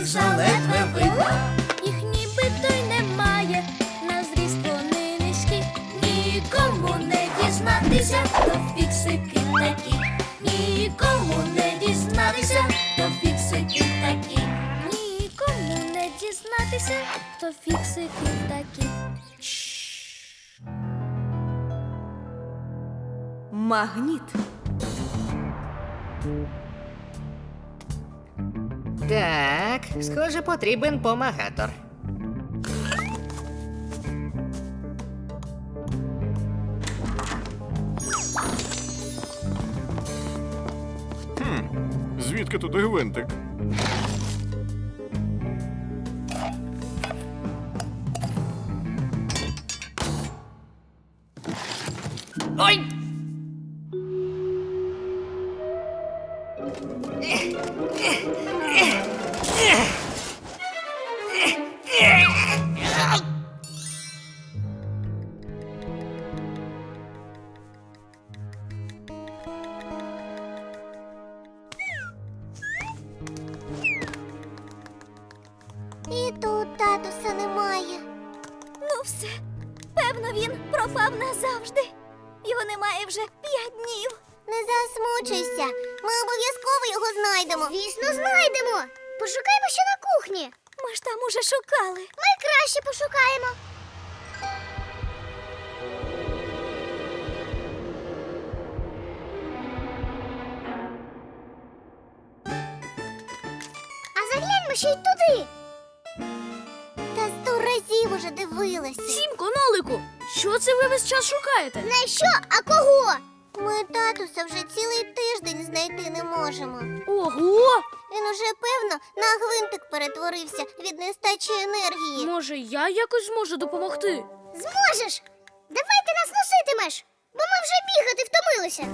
не видно. Їх нібито й немає, на зріст вони низькі. Нікому не дізнатися, то фіксики такі. Нікому не дізнатися, то фіксики такі. Нікому не дізнатися, хто фіксики такі. Магніт. Так, схоже, потрібен помагатор. Звідки тут гвинтик? І тут татуса немає. Ну все, певно, він пропав назавжди. Його немає вже п'ять днів. Не засмучуйся. Ми обов'язково його знайдемо. Звісно, знайдемо. Пошукаємо ще на кухні. Ми ж там уже шукали. Ми краще пошукаємо. А загляньмо ще й туди. Та сто дивилася. Сімко, нолику, що це ви весь час шукаєте? На що? А кого? Ми татуса вже цілий тиждень знайти не можемо. Ого! Він уже певно на гвинтик перетворився від нестачі енергії. Може, я якось зможу допомогти? Зможеш! Давай ти нас носитимеш, бо ми вже бігати втомилися.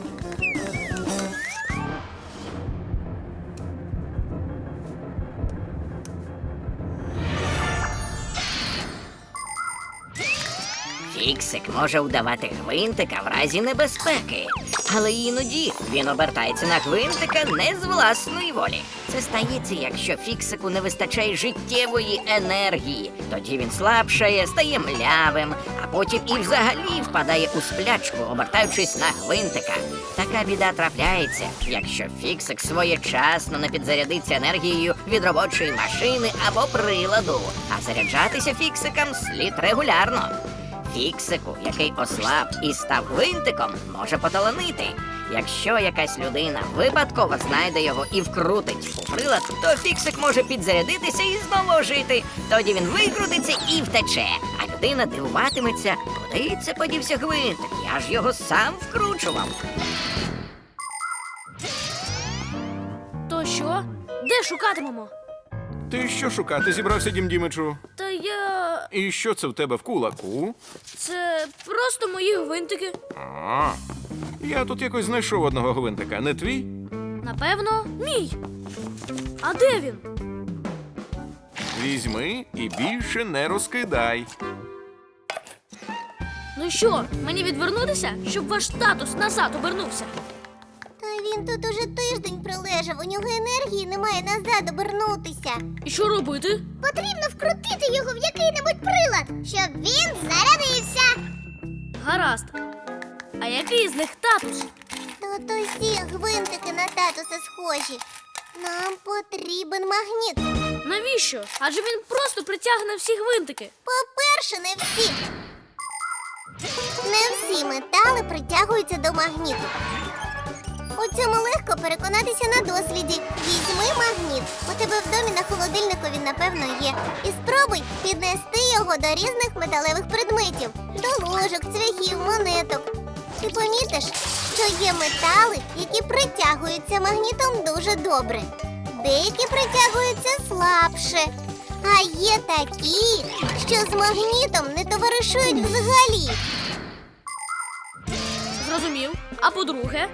Фіксик може вдавати гвинтика в разі небезпеки, але іноді він обертається на гвинтика не з власної волі. Це стається, якщо фіксику не вистачає життєвої енергії. Тоді він слабшає, стає млявим, а потім і взагалі впадає у сплячку, обертаючись на гвинтика. Така біда трапляється, якщо фіксик своєчасно не підзарядиться енергією від робочої машини або приладу. А заряджатися фіксикам слід регулярно. Фіксику, який ослаб і став гвинтиком, може поталанити. Якщо якась людина випадково знайде його і вкрутить у прилад, то фіксик може підзарядитися і знову ожити. Тоді він викрутиться і втече. А людина дивуватиметься, куди це подівся гвинтик. Я ж його сам вкручував. То що? Де шукатимемо? Ти що шукати зібрався, дім Дімичу? Та я. І що це в тебе в кулаку? Це просто мої гвинтики. А, я тут якось знайшов одного гвинтика, не твій? Напевно, мій. А де він? Візьми і більше не розкидай. Ну що, мені відвернутися, щоб ваш татус назад обернувся? Він тут уже тиждень пролежав, у нього енергії немає назад обернутися. І що робити? Потрібно вкрутити його в який-небудь прилад, щоб він зарядився. Гаразд. А який з них татус? Тут усі гвинтики на татуса схожі. Нам потрібен магніт. Навіщо? Адже він просто притягне всі гвинтики. По-перше, не всі. Не всі метали притягуються до магніту. У цьому легко переконатися на досвіді. Візьми магніт. У тебе в домі на холодильнику він, напевно, є. І спробуй піднести його до різних металевих предметів, до ложок, цвяхів, монеток. Ти помітиш, що є метали, які притягуються магнітом дуже добре. Деякі притягуються слабше. А є такі, що з магнітом не товаришують взагалі. Зрозумів. А по-друге,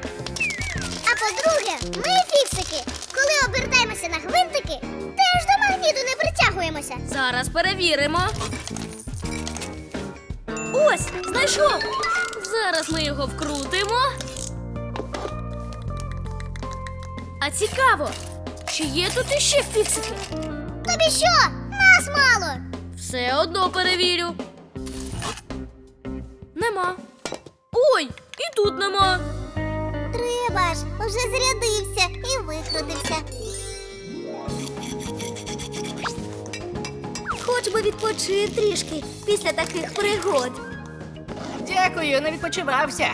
по-друге, ми фіксики, коли обертаємося на гвинтики, теж до магніту не притягуємося. зараз перевіримо. Ось, знайшов. Зараз ми його вкрутимо. А цікаво, чи є тут іще фіксики? Тобі що? Нас мало. Все одно перевірю. Нема. Ой, і тут нема. Ж, вже зарядився і викрутився. Хоч би відпочив трішки після таких пригод. Дякую, не відпочивався.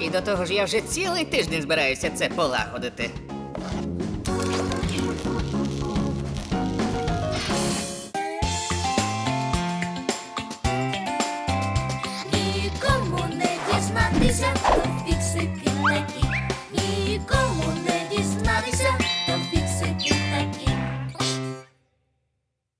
І до того ж я вже цілий тиждень збираюся це полагодити.